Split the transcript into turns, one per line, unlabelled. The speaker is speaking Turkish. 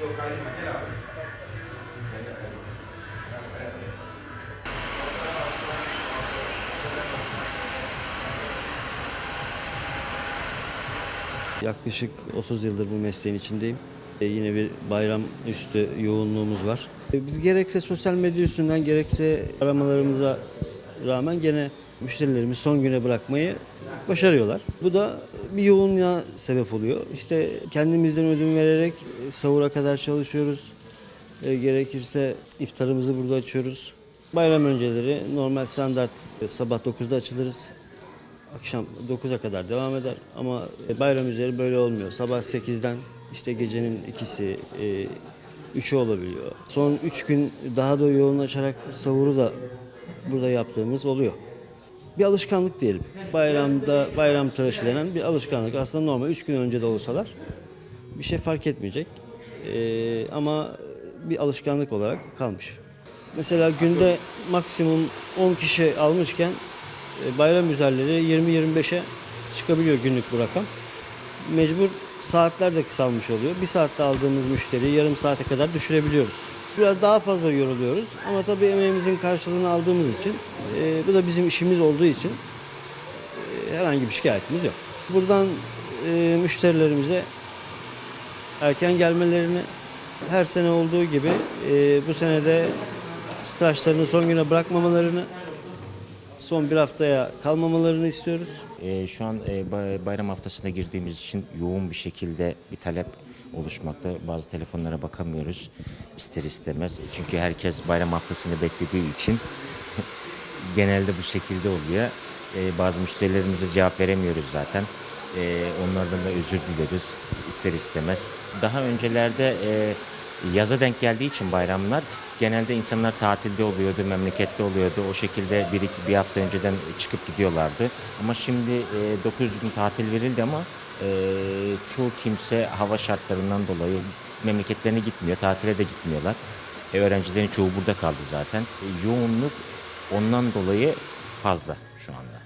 Local, imagínate. Yaklaşık 30 yıldır bu mesleğin içindeyim. E, yine bir bayram üstü yoğunluğumuz var. E, biz gerekse sosyal medya üstünden gerekse aramalarımıza rağmen gene müşterilerimiz son güne bırakmayı başarıyorlar. Bu da bir yoğunluğa sebep oluyor. İşte kendimizden ödün vererek e, sahura kadar çalışıyoruz. E, gerekirse iftarımızı burada açıyoruz. Bayram önceleri normal standart e, sabah 9'da açılırız. Akşam 9'a kadar devam eder ama e, bayram üzeri böyle olmuyor. Sabah 8'den işte gecenin ikisi, e, üçü olabiliyor. Son 3 gün daha da yoğunlaşarak sahuru da burada yaptığımız oluyor. Bir alışkanlık diyelim. Bayramda bayram tıraşı denen bir alışkanlık. Aslında normal 3 gün önce de olsalar bir şey fark etmeyecek. E, ama bir alışkanlık olarak kalmış. Mesela günde maksimum 10 kişi almışken bayram üzerleri 20-25'e çıkabiliyor günlük bu rakam. Mecbur saatler de kısalmış oluyor. Bir saatte aldığımız müşteriyi yarım saate kadar düşürebiliyoruz. Biraz daha fazla yoruluyoruz ama tabii emeğimizin karşılığını aldığımız için, e, bu da bizim işimiz olduğu için e, herhangi bir şikayetimiz yok. Buradan e, müşterilerimize erken gelmelerini her sene olduğu gibi e, bu sene de tıraşlarını son güne bırakmamalarını son bir haftaya kalmamalarını istiyoruz.
Ee, şu an e, bay- bayram haftasına girdiğimiz için yoğun bir şekilde bir talep oluşmakta. Bazı telefonlara bakamıyoruz ister istemez. Çünkü herkes bayram haftasını beklediği için genelde bu şekilde oluyor. Ee, bazı müşterilerimize cevap veremiyoruz zaten. Ee, onlardan da özür dileriz ister istemez. Daha öncelerde e, yaza denk geldiği için bayramlar genelde insanlar tatilde oluyordu, memlekette oluyordu. O şekilde bir, iki, bir hafta önceden çıkıp gidiyorlardı. Ama şimdi e, 900 gün tatil verildi ama e, çoğu kimse hava şartlarından dolayı memleketlerine gitmiyor, tatile de gitmiyorlar. E, öğrencilerin çoğu burada kaldı zaten. E, yoğunluk ondan dolayı fazla şu anda.